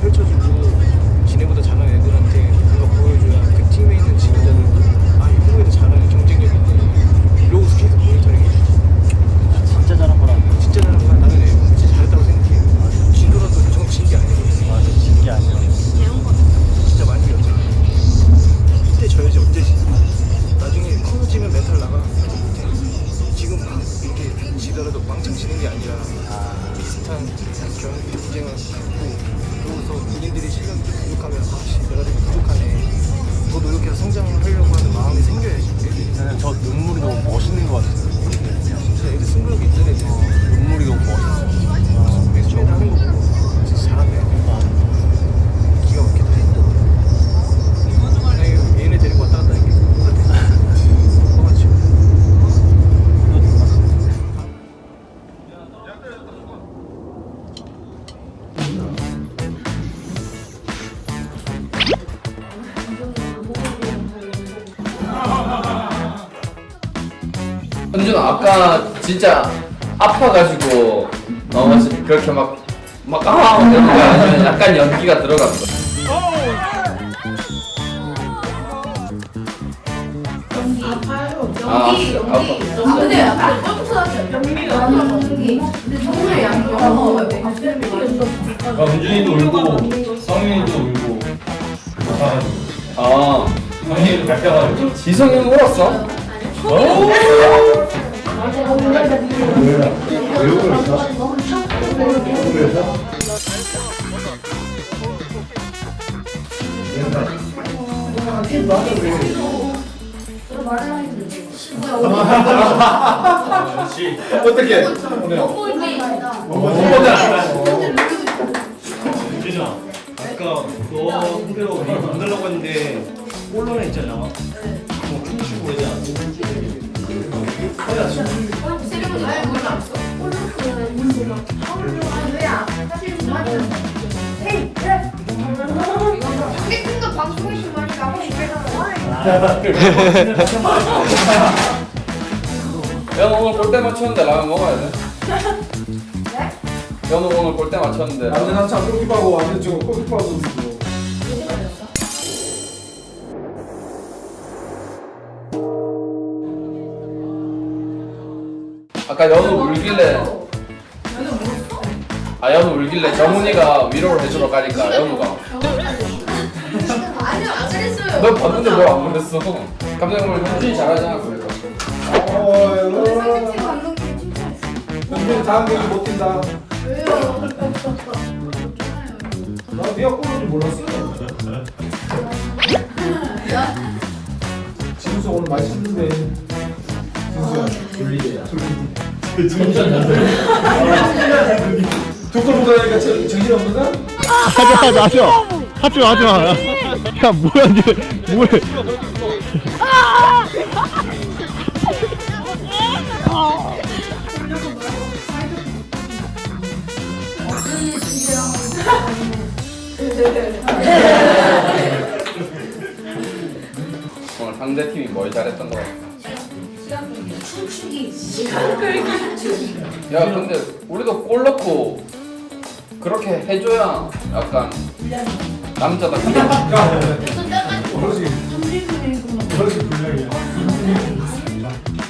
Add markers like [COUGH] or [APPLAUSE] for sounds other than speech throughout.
펼쳐주고 진짜 아파가지고 어 그렇게 막막 아! 이런 거 아니면 약간 연기가 들어갔어. 아, 연기, 아파. 연기. 아, 근데 약간 점프하죠. 연기가 연기. 근데 정말 양 영어 아, 은준이도 울고 성윤이도 울고 아파가지고 아 성윤이도 밟혀가지고 지성이 울었어? 어떻게? 유진아, 아까 너 우리 만들려고 했는데 볼로나 있잖아. 뭐 춤추고 그러지 않 아? 연우 오늘 골대 맞췄는데 라면 먹어야 돼. 연우 오늘 골대 맞췄는데 완전 한참 골키퍼하고 완전 저거 골키퍼하고 있어 아까 연우 울길래 아 연우 울길래 정훈이가 위로를 해주러 가니까 연우가 아니요, 안 그랬어요. 너 봤는데 뭘안 그랬어? 깜짝 놀라 현준이 잘하잖아 그래서 어 상대팀 감독님 칭찬했어요. 은준이 다음 경기 못 뛴다 왜요? 나 네가 골을 몰랐어 진수 오늘 맛있는데 진수야 졸리게 두골 먹으니까 정신 없는가? 하지 마, 하지 마. 하지 마, 하지 마. 야, 뭐야, 이게. 뭐해. 오늘 상대 팀이 뭘 잘했던 거 같아? 춤추기. 야 근데 우리도 골 넣고 그렇게 해줘야 약간 남자다 그렇지 그렇지 분량이야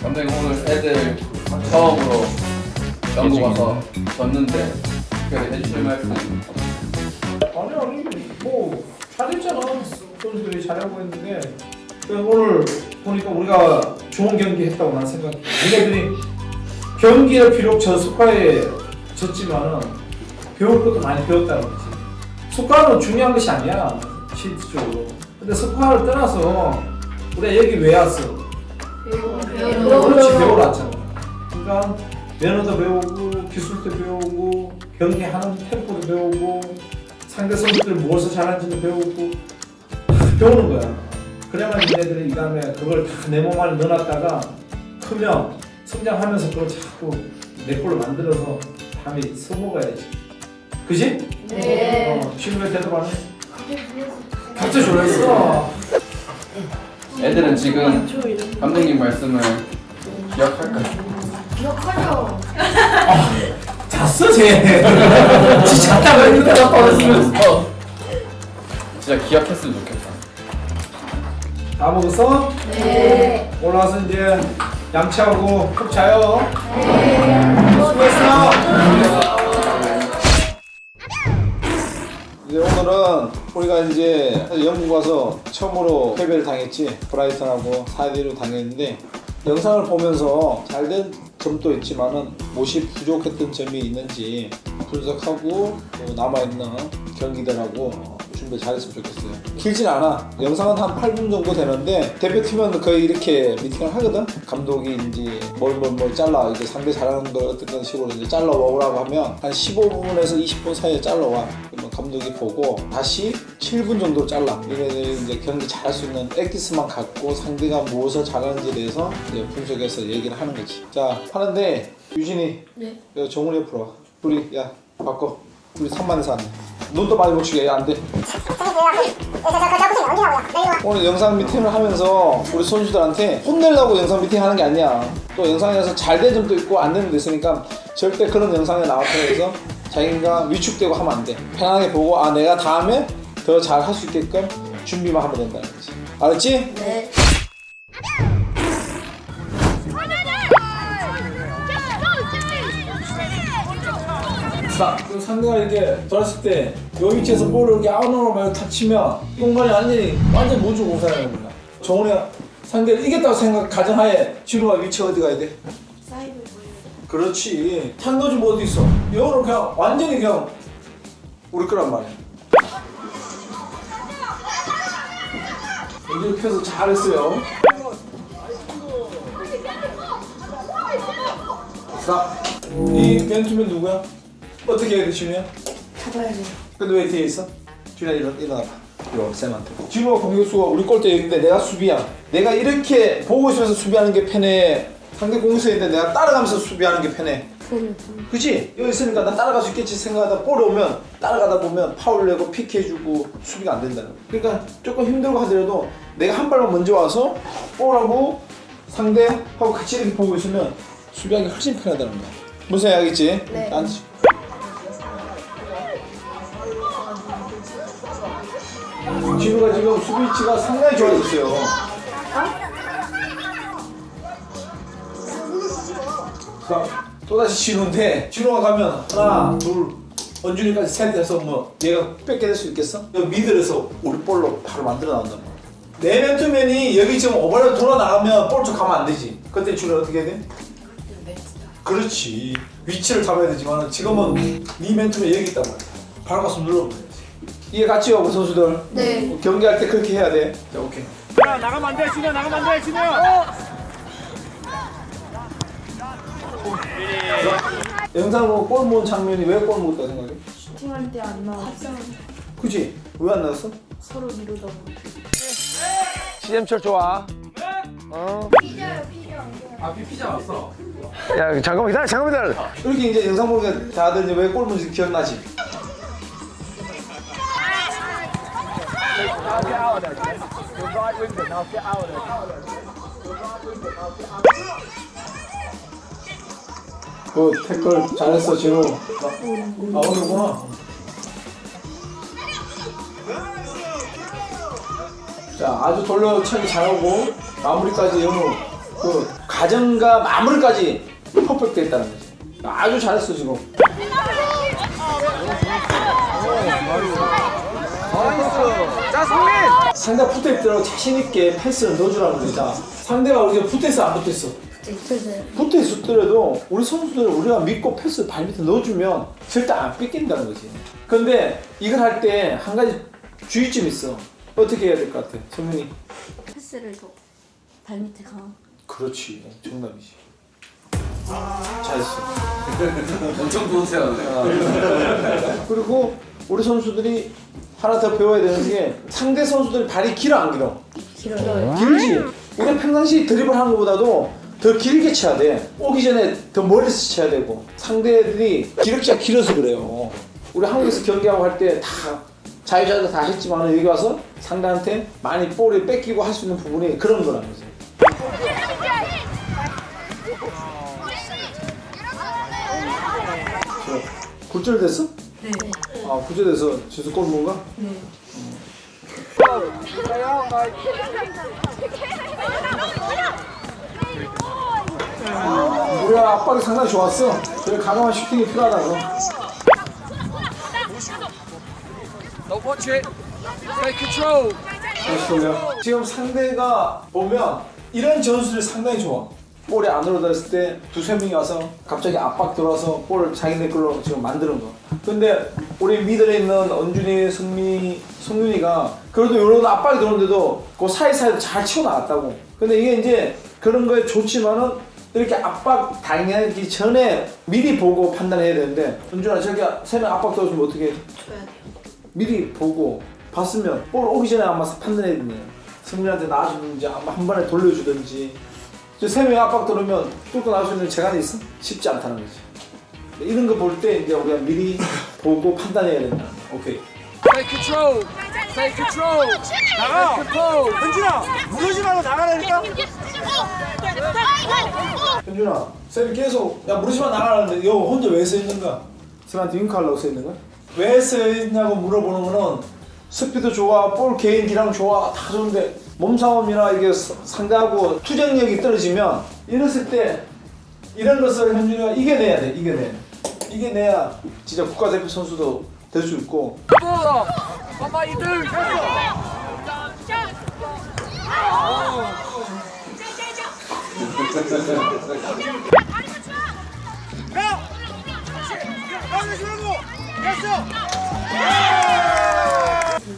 감독님 오늘 애들 처음으로 영국 와서 졌는데 특별히 해주실 말씀 아니 아니 뭐 잘했잖아 선수들이 잘하고 그냥 오늘 보니까 우리가 좋은 경기 했다고 난 생각해. 얘네들이 경기를 비록 저 스코어에 졌지만은 배울 것도 많이 배웠다는 거지. 스코어는 중요한 것이 아니야 실질적으로. 근데 스코어를 떠나서 우리가 여기 왜 왔어? 그렇지 배우러 왔잖아. 그러니까 매너도 배우고 기술도 배우고 경기하는 템포도 배우고 상대 선수들 무엇을 잘하는지도 배우고 배우는 거야 그래야만 얘네들이 이 다음에 그걸 다 내 몸 안에 넣어놨다가 크면 성장하면서 그걸 자꾸 내 걸로 만들어서 다음에 써먹어야지 그지? 네. 어, 지금 왜 대답 안 해? 갑자기 졸랐어 애들은 지금 감독님 말씀을 기억할까? 기억하죠. 잤어 쟤 진짜 잤다고 했는데 어, 진짜 기억했으면 좋겠다. 다 먹었어? 네. 올라와서 이제 양치하고 푹 자요. 수고했어. 이제 오늘은 우리가 이제 영국 와서 처음으로 패배를 당했지. 브라이턴하고 4대1로 당했는데 영상을 보면서 잘 된 점도 있지만은 못이 부족했던 점이 있는지 분석하고 또 남아있는 경기들하고 준비 잘했으면 좋겠어요. 길진 않아. 영상은 한 8분 정도 되는데 대표팀은 거의 이렇게 미팅을 하거든. 감독이 이제 뭘 뭘 뭘 잘라 이제 상대 잘하는 거 어떤 식으로 이제 잘라 먹으라고 하면 한 15분에서 20분 사이에 잘라 와. 그러면 감독이 보고 다시 7분 정도 잘라. 얘네들이 이제 경기 잘할 수 있는 액기스만 갖고 상대가 무엇을 잘하는지에 대해서 이제 분석해서 얘기를 하는 거지. 자 하는데 유진이 네. 야, 정훈이 옆으로 와. 우리 야 바꿔. 우리 3만에서 안 돼. 눈도 많이 못 치게 안 돼. 오늘 영상 미팅을 하면서 우리 선수들한테 혼내려고 영상 미팅 하는 게 아니야. 또 영상에서 잘 된 점도 있고 안 되는 점도 있으니까 절대 그런 영상에 해서 자기가 위축되고 하면 안 돼. 편하게 보고 아 내가 다음에 더 잘 할 수 있게끔 준비만 하면 된다는 거지. 알았지? 네. 자, 그 상대가 이렇게 돌았을 때, 요 위치에서 볼을 이렇게 아웃으로 막 타치면, 이 공간이 완전히, 완전 무주 공사하는 거야. 정훈이가 상대를 이겼다고 생각, 가정하에, 진우가 위치 어디 가야 돼? 사이드. 그렇지. 탄도지 뭐 어디 있어? 이거는 그냥, 완전히 그냥, 우리 거란 말이야. 이렇게 해서 잘했어요. 자, 이 맨투맨 누구야? 어떻게 해야 돼, 진우야? 잡아야 돼요. 근데 왜 뒤에 있어? 준아 일어 일어나봐. 이거 쌤한테. 진우가 공격수가 우리 골대 여기인데 내가 수비야. 내가 이렇게 보고 있으면서 수비하는 게 편해. 상대 공격수인데 내가 따라가면서 수비하는 게 편해. 그치? 여기 있으니까 나 따라갈 수 있겠지 생각하다 볼 오면 따라가다 보면 파울 내고 픽해주고 수비가 안 된다는 거야. 그러니까 조금 힘들고 하더라도 내가 한 발만 먼저 와서 볼하고 상대하고 같이 이렇게 보고 있으면 수비하기 훨씬 편하다는 거야. 무슨 이야기지? 네. 나한테 진우가 지금 수비 위치가 상당히 좋아졌어요. 자, 또다시 진우인데 진우가 가면 하나, 둘, 원준이까지 셋 해서 뭐 얘가 뺏게 될 수 있겠어? 미들에서 우리 볼로 바로 만들어 나온단 말이야. 내 맨투맨이 여기 지금 오버랩 돌아 나가면 볼쪽 가면 안 되지. 그때 준우 어떻게 해야 돼? 그렇지. 위치를 잡아야 되지만 지금은 네 맨투맨 여기 있단 말이야. 바로 가서 눌러보면 되지. 이해 갔지요, 우리 선수들? 네. 경기할 때 그렇게 해야 돼. 자, 오케이. 나가면 안 돼, 진우야, 나가면 안 돼, 진우야. 영상으로 골 모은 장면이 왜골 모았다 생각해? 슈팅할 때 안 나와. 그지? 왜 안 나왔어? 서로 미루다 보 시잼철 좋아. 앞이 피자 왔어. 야 잠깐만 기다려 잠깐만 기다려. 이렇게 이제 영상 보니까 다들 이제 왜골 모은지 기억나지? 그 태클 잘했어 진우. 아 오늘구나. 자 아주 돌려차기 잘하고 마무리까지 영우 그 가정과 마무리까지 퍼펙트 했다는 거지. 아주 잘했어 지금. 상대 붙어 있더라도 자신 있게 패스를 넣어주라는 거다. 상대가 우리가 붙어 있어 안 붙어 있어? 붙어 있었더라도 우리 선수들을 우리가 믿고 패스 발 밑에 넣어주면 절대 안 뺏긴다는 거지. 근데 이걸 할 때 한 가지 주의점이 있어. 어떻게 해야 될 것 같아, 성민이? 패스를 더 발밑에 가. 그렇지, 정답이지. 잘했어. [LAUGHS] 엄청 부드러운데. 그리고 우리 선수들이 하나 더 배워야 되는 게 상대 선수들 발이 길어 안 길어? 길어요. 길지. 우리가 평상시 드리블 하는 것보다도 더 길게 쳐야 돼. 오기 전에 더 멀리서 쳐야 되고 상대들이 기력치가 길어서 그래요. 우리 한국에서 경기하고 할 때 다 자유자재 다 했지만 여기 와서 상대한테 많이 볼을 뺏기고 할 수 있는 부분이 그런 거라는 거지. 저 굴절됐어? 네. 아 굴절돼서 지수 골 뭔가? 네. 우리 압박이 상당히 좋았어. 그래 가능한 슈팅이 필요하다고. 지금 상대가 보면 이런 전술이 상당히 좋아. 볼이 안으로 들었을 때 두세 명이 와서 갑자기 압박 들어와서 볼을 자기네 걸로 지금 만드는 거. 근데 우리 미들에 있는 언준이, 승미, 성윤이가 그래도 이런 압박이 들어오는데도 그 사이사이로 잘 치고 나갔다고. 근데 이게 이제 그런 거에 좋지만은 이렇게 압박 당하기 전에 미리 보고 판단해야 되는데 은준아 저기 세명 압박 들어오면 어떻게 해? 줘야 돼요. 미리 보고 봤으면 볼 오기 전에 아마 판단해야 되네. 승민한테 놔주든지 아마 한 번에 돌려주든지. 저세 명이 압박 들어오면 뚫고 나올 수 있는 재간이 있어? 쉽지 않다는 거지. 이런 거 볼 때 이제 우리가 미리 보고 판단해야 된다. 오케이. 현준아, 쌤이 계속 야 무르지마 나가라는데 여 혼자 왜 서 있는 거야? 쌤한테 윙크하려고 서 있는 거야? 왜서 있냐고 물어보는 거는 스피드 좋아, 볼 개인 기량 좋아 다 좋은데 몸싸움이나 이게 서- 상대하고 투쟁력이 떨어지면 이랬을 때 이런 것을 현준이가 이겨내야 돼, 이겨내. 이겨내야 진짜 국가대표 선수도 될 수 있고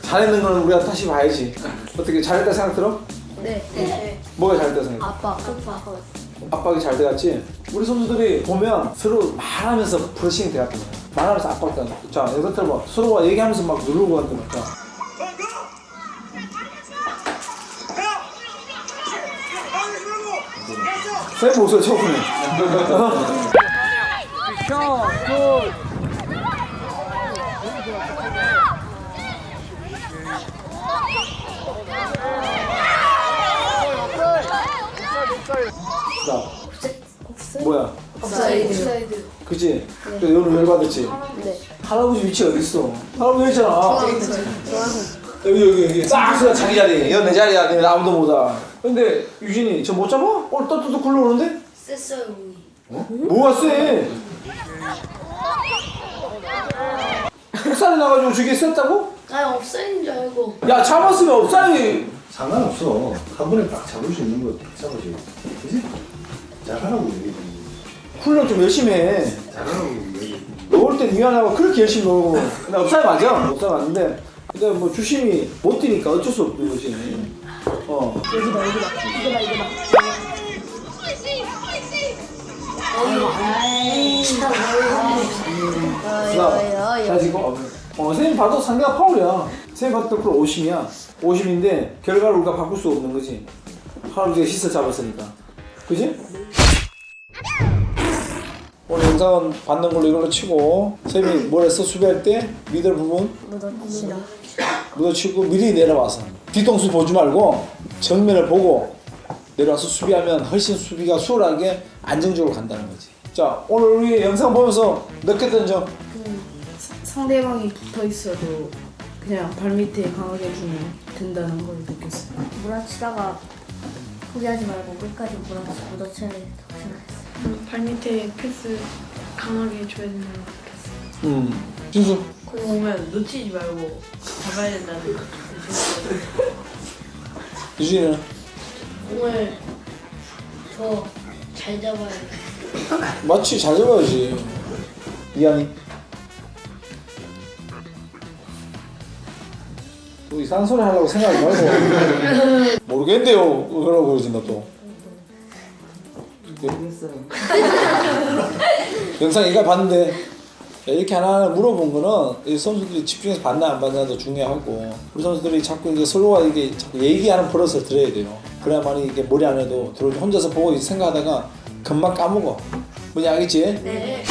잘했는 거는 우리가 다시 봐야지. 어떻게 잘했다 생각 들어? 네. 네. 뭐가 잘했다 생각? 아빠. 아빠. 압박이 잘 돼갔지? 우리 선수들이 보면 서로 말하면서 프레싱 돼갔던 거야. 말하면서 압박도 안 자, 예를 들어 봐. 서로가 얘기하면서 막 누르고 거야. 쌤 목소리 처음에. [LAUGHS] 자, 뭐야? 업사이드. 그지? 그래서 너는 열받았지? 네. 할아버지 위치 어딨어? 할아버지 있잖아. 여기 여기 여기 싹 서가 자기 자리. 이건 내 자리야. 내 아무도 못 와. 근데 유진이 저 못 잡아? 볼 떠떠떠 굴러오는데? 셌어요. 뭐가 쎄? 흑살이 나가지고 저게 셌다고? 아 업사이드인 줄 알고. 야 잡았으면 없사이 상관없어. 한 번에 딱 잡을 수 있는 거 잡으지. 그지? 잘하라고 얘기. 훈련 좀 열심히 해. 잘하라고 얘기. 넣을 땐 미안하고 그렇게 열심히 넣고 근데 업사이 맞아 업사이 맞는데 근데 뭐 주심이 못 뛰니까 어쩔 수 없는 거지 어 여기다. 이거다 이거다. 아이 참. 자, 자 지금 어, 어, 선생님 봐도 상대가 파울이야 선생님 봐도 그걸 50이야 50인데 결과를 우리가 바꿀 수 없는 거지 할아버지가 시서 잡았으니까 그지? 오늘 영상은 받는 걸로 이걸로 치고 선생님이 뭘 했어 수비할 때 미들 부분 싫어. 묻어치고 미리 내려와서 뒤통수 보지 말고 정면을 보고 내려와서 수비하면 훨씬 수비가 수월하게 안정적으로 간다는 거지. 자 오늘 우리 영상 보면서 느꼈던 점 상대방이 붙어 있어도 그냥 발밑에 강하게 주면 된다는 걸 느꼈어요. 몰아치다가 포기하지 말고 끝까지 몰아치 묻어쳐야 된다고 생각했어요. 발밑에 패스 강하게 줘야 된다는 걸 느꼈어요. 음. 준수 공 오면 놓치지 말고 잡아야 된다는 걸 느꼈어요. 유진이는 공을 더 잘 잡아야 돼. 마치 잘 잡아야지. 이한이 뭐 이상한 소리 하려고 생각하지 말고 모르겠는데요 그러고 그러지 너 또. 영상 이가 봤는데 이렇게 하나하나 물어본 거는 이 선수들이 집중해서 봤나 안 봤나도 중요하고 우리 선수들이 자꾸 이제 서로가 이게 자꾸 얘기하는 버릇을 들어야 돼요. 그래야만이 이게 머리 안에도 들어오지 혼자서 보고 생각하다가 금방 까먹어. 뭔지 알겠지? 네.